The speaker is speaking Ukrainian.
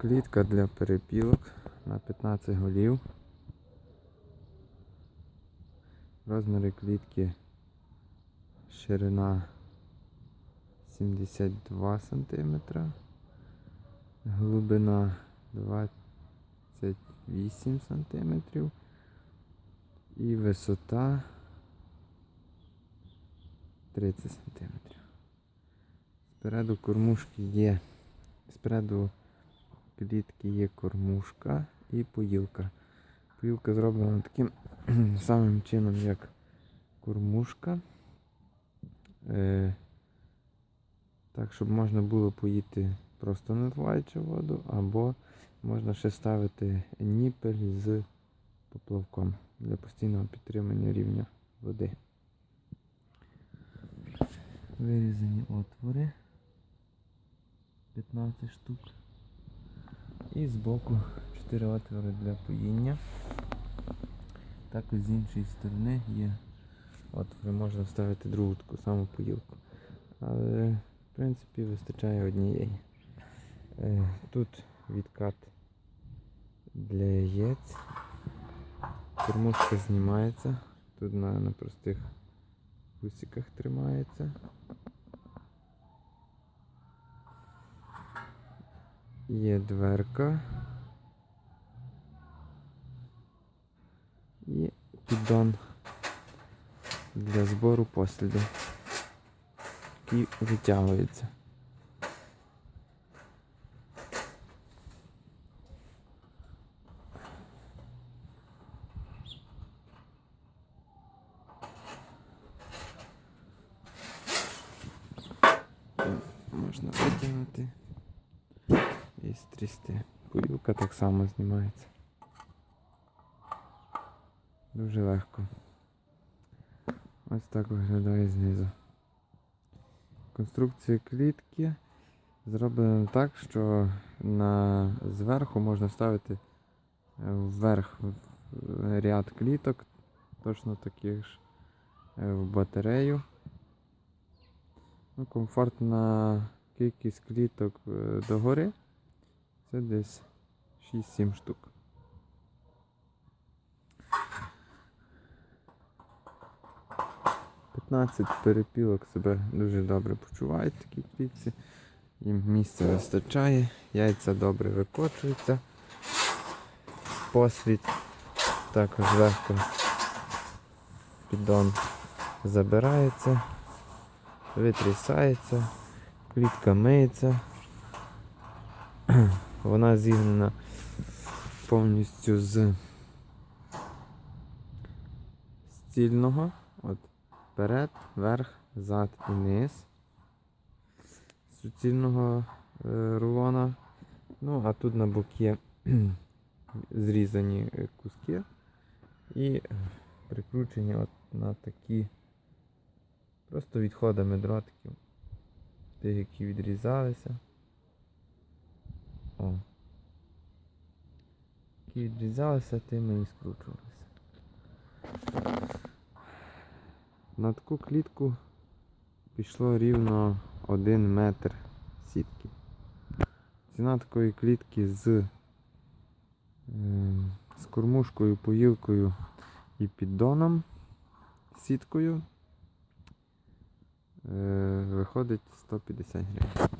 Клітка для перепілок на 15 голів. Розміри клітки ширина 72 см, глибина 28 см і висота 30 см. Спереду кормушки є. Спереду клітки є кормушка і поїлка. Поїлка зроблена таким самим чином, як кормушка. Е, так, щоб можна було поїти просто наливаючи воду, або можна ще ставити ніпель з поплавком для постійного підтримання рівня води. Вирізані отвори 15 штук. І збоку 4 отвори для поїння. Також з іншої сторони є отвори, можна вставити другу таку саму поїлку. Але в принципі вистачає однієї. Е, Тут відкат для яєць. Кормушка знімається. Тут на, на простих гусиках тримається. Є дверка. І піддон для збору посліду, який витягується. Можна витягнути і стрісти. Поїлка так само знімається. Дуже легко. Ось так виглядає знизу. Конструкція клітки зроблена так, що на зверху можна ставити вверх ряд кліток, точно таких ж е, в батарею. Ну, комфортна кількість кліток е, догори це десь 6-7 штук. П'ятнадцять перепілок себе дуже добре почувають в такій клітці. Їм місця вистачає, яйця добре викочуються. Посвіт також легко піддон забирається, витрісається, клітка миється. Вона зігнена повністю з стільного. От вперед, вверх, зад і низ. Суцільного е, рулона. Ну, а тут на боки зрізані е, куски і прикручені от на такі просто відходами дротиків. Тих, які відрізалися. О. Які відрізалися, тими і скручувалися. На таку клітку пішло рівно 1 метр сітки. Ціна такої клітки з, ем, з кормушкою, поїлкою і піддоном, сіткою е, виходить 150 гривень.